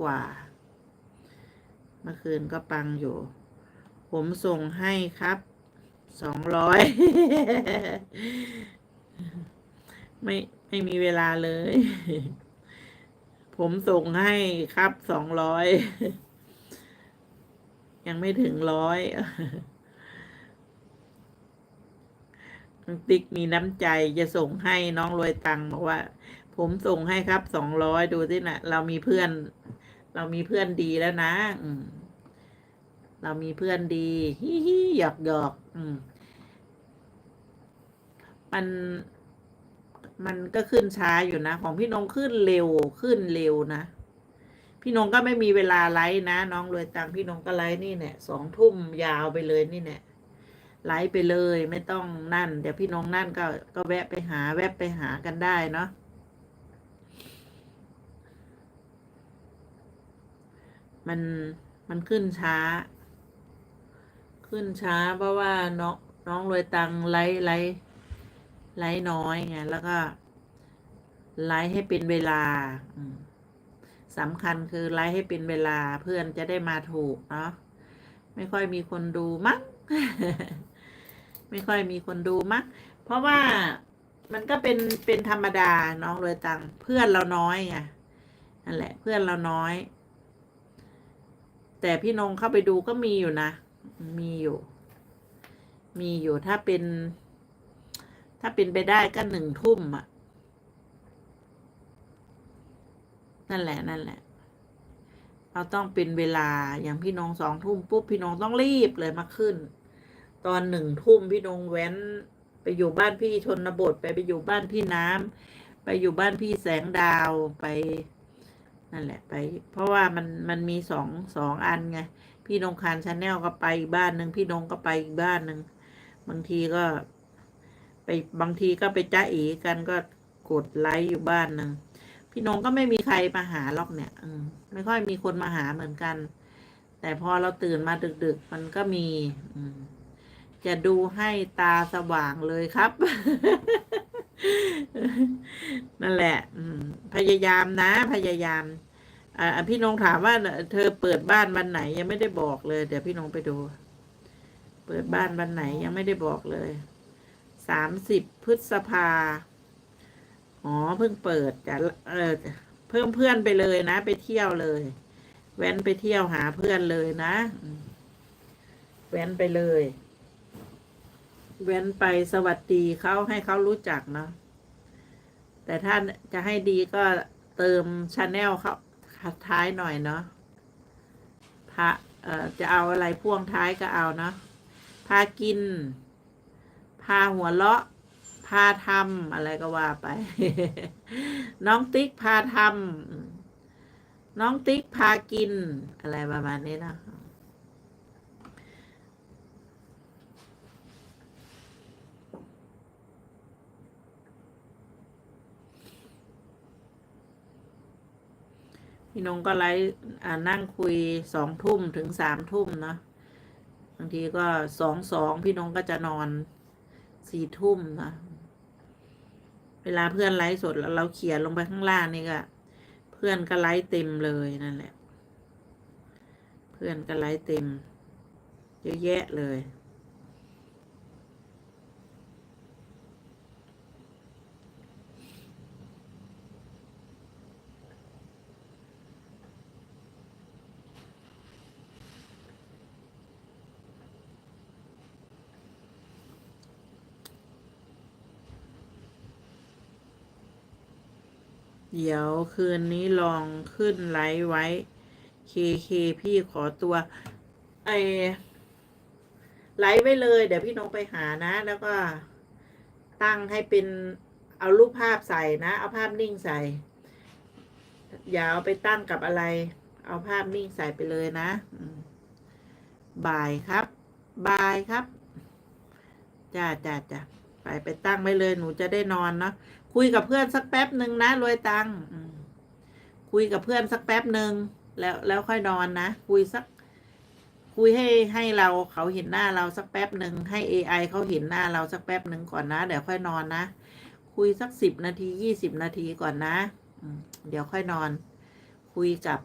กว่า เมื่อคืนก็ปังอยู่ ผมส่งให้ครับสองร้อยไม่ไม่มีเวลาเลย ผมส่งให้ครับสองร้อยยังไม่ถึงร้อยติ๊กมีน้ำใจจะส่งให้น้องรวยตังบอกว่า ผมส่งให้ครับสองร้อยดูสินะเรามีเพื่อน เรามีเพื่อนดีแล้วนะอืมเรามีเพื่อนดีฮิฮิหยอกหยอกอืมมันมันก็ขึ้นช้าอยู่นะ ของพี่นงขึ้นเร็วขึ้นเร็วนะ พี่นงก็ไม่มีเวลาไลฟ์นะ น้องรวยตังพี่นงก็ไลฟ์นี่เนี่ยสองทุ่มยาวไปเลยนี่เนี่ยไลฟ์ไปเลยไม่ต้องนั่น เดี๋ยวพี่นงนั่นก็ก็แวะไปหาแวะไปหากันได้เนาะ มันมันขึ้นช้า ขึ้นช้าเพราะว่าน้องน้องรวยตังค์ไลฟ์ไลฟ์ไลฟ์น้อยไงแล้วก็ไลฟ์ให้เป็นเวลาสำคัญคือไลฟ์ให้เป็นเวลาเพื่อนจะได้มาถูกเนาะไม่ค่อยมีคนดูมั้งไม่ค่อยมีคนดูมั้งเพราะว่ามันก็เป็นเป็นธรรมดาน้องรวยตังค์เพื่อนเราน้อยไงนั่นแหละเพื่อนเราน้อย แต่พี่นงเข้าไปดูก็มีอยู่นะ มีอยู่ มีอยู่ถ้าเป็น ถ้าเป็นไปได้ก็หนึ่งทุ่มอะนั่นแหละนั่นแหละ เราต้องเป็นเวลาอย่างพี่นงสองทุ่มปุ๊บพี่นงต้องรีบเลยมาขึ้น ตอนหนึ่งทุ่มพี่นงแว้น ไปอยู่บ้านพี่ชนบทไปไปอยู่บ้านพี่น้ำไปอยู่บ้านพี่แสงดาวไป นั่นแหละไป เพราะว่ามันมันมีสองสองอันไง พี่นงคารชาแนลก็ไปอีกบ้านหนึ่งพี่นงก็ไปอีกบ้านหนึ่งบางทีก็ ไปบางทีก็ไปจ้าเอกันก็กดไลค์อยู่บ้านหนึ่งพี่นงก็ไม่มีใครมาหาหรอกเนี่ยอืมไม่ค่อยมีคนมาหาเหมือนกัน แต่พอเราตื่นมาดึก ๆ มันก็มี อืมจะดูให้ตาสว่างเลยครับ นั่นแหละ อืม พยายามนะ พยายามอ่าพี่นงถามว่าเธอเปิดบ้านวันไหนยังไม่ได้บอกเลย เดี๋ยวพี่นงไปดู เปิดบ้านวันไหนยังไม่ได้บอกเลยสามสิบพฤษภาอ๋อเพิ่งเปิดจะเออเพิ่มเพื่อนไปเลยนะ ไปเที่ยวเลย แว้นไปเที่ยวหาเพื่อนเลยนะ แว้นไปเลย แว้นไปสวัสดีเขาให้เขารู้จักเนาะแต่ถ้าจะให้ดีก็เติมชาแนลเขาท้ายหน่อยเนาะพาเอ่อจะเอาอะไรพ่วงท้ายก็เอาเนาะพากิน พาหัวเราะ พาทำอะไรก็ว่าไป น้องติ๊กพาทำน้องติ๊กพากินอะไรประมาณนี้นะ พี่นงก็ไลฟ์นั่งคุยสองทุ่มถึงสามทุ่มเนาะบางทีก็สองสองพี่นงก็จะนอนสี่ทุ่มนะเวลาเพื่อนไลฟ์สดแล้วเราเขียนลงไปข้างล่างนี่ก็เพื่อนก็ไลฟ์เต็มเลยนั่นแหละ เพื่อนก็ไลฟ์เต็มเยอะแยะเลย เดี๋ยวคืนนี้ลองขึ้นไลฟ์ไว้ เคเคพี่ขอตัว ไอไลฟ์ไว้เลย เดี๋ยวพี่นกไปหานะ แล้วก็ ตั้งให้เป็นเอารูปภาพใส่นะ เอาภาพนิ่งใส่ อย่าเอาไปตั้งกับอะไร เอาภาพนิ่งใส่ไปเลยนะบ่ายครับบายครับจ้าจ้าจ้าไปไปตั้งไว้เลยหนูจะได้นอนเนาะ คุยกับเพื่อนสักแป๊บหนึ่งนะรวยตังคุยกับเพื่อนสักแป๊บหนึ่งแล้วแล้วค่อยนอนนะ คุยสัก คุยให้ให้เราเขาเห็นหน้าเราสักแป๊บหนึ่งให้ AI เขาเห็นหน้าเราสักแป๊บหนึ่งก่อนนะ เดี๋ยวค่อยนอนนะ คุยสักสิบนาทียี่สิบนาทีก่อนนะเดี๋ยวค่อยนอน คุยกับ